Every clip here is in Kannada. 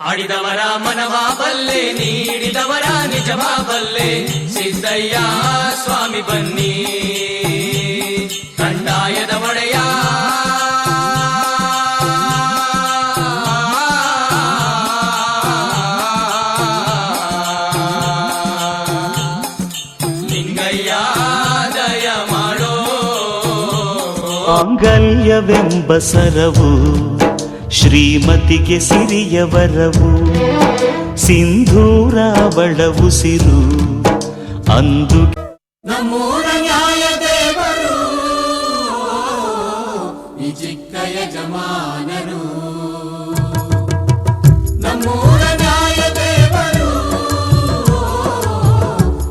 ಆಡಿದವರ ಮನವಾಬಲ್ಲೆ ನೀಡಿದವರ ನಿಜವಾಬಲ್ಲೆ ಸಿದ್ದಯ್ಯ ಸ್ವಾಮಿ ಬನ್ನಿ. ಕಂದಾಯದ ಒಡೆಯ. ಮಾಂಗಲ್ಯವೆಂಬ ಸರವು ಶ್ರೀಮತಿಗೆ ಸಿರಿಯ ವರವು ಸಿಂಧೂರ ಅವಳ ಉಸಿರು ಅಂದು ನಮ್ಮೂರ ನ್ಯಾಯ ದೇವರು ಈ ಚಿಕ್ಕ ಯಜಮಾನರು ನಮ್ಮೂರ ನ್ಯಾಯ ದೇವರು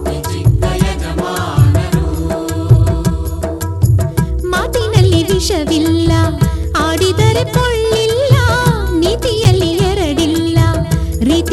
ಈ ಚಿಕ್ಕ ಯಜಮಾನರು ಮಾತಿನಲ್ಲಿ ವಿಷವಿಲ್ಲ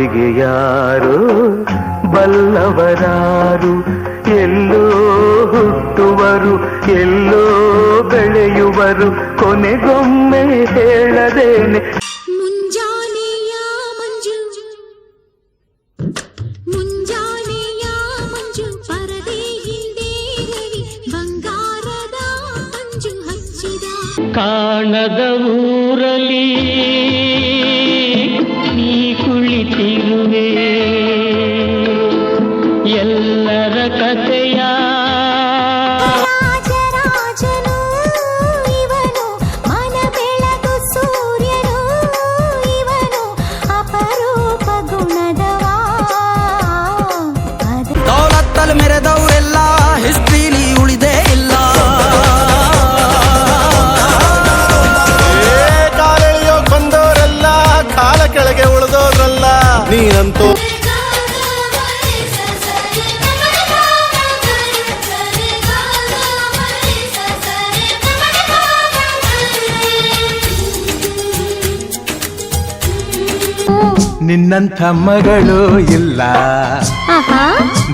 ಯಾರಿಗೆ ಯಾರು? ಬಲ್ಲವರಾರು ಎಲ್ಲೋ ಹುಟ್ಟುವರು ಎಲ್ಲೋ ಬೆಳೆಯುವರು ಕೊನೆಗೊಮ್ಮೆ ಹೇಳದೇನೆ. ಮುಂಜಾನೆಯ ಮಂಜು ಮುಂಜಾನೆಯ ಮಂಜು ಪರದೆ ಬಂಗಾರದ ಮಂಜು ಹಚ್ಚಿದ. ಕಾಣದ ಊರಲಿ ನಿನ್ನಂಥ ಮಗಳು ಇಲ್ಲ. ಆಹಾ.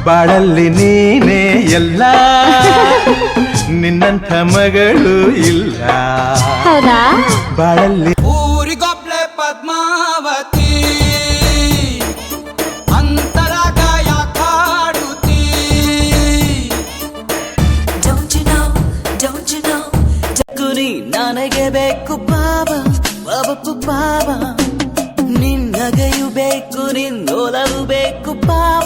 ಬಾಳಲ್ಲಿ ನೀನೇ ಎಲ್ಲ. ನಿನ್ನಂಥ ಮಗಳು ಇಲ್ಲ. ಬಾಳಲ್ಲಿ ಊರಿಗೊಬ್ಳೆ Padmavati ಅಂತರಾಗ ಯಾಕಾಡುತ್ತೀ Don't you know? Don't you know? ಕುರಿ ನನಗೆ ಬೇಕು ಬಾಬಾ ಬಾಬಾ ಬಾಬ ನಿನ್ನಗೆಯು ಬೇಕು ನಿನ್ನೊಲವು ಬೇಕು ಬಾಬ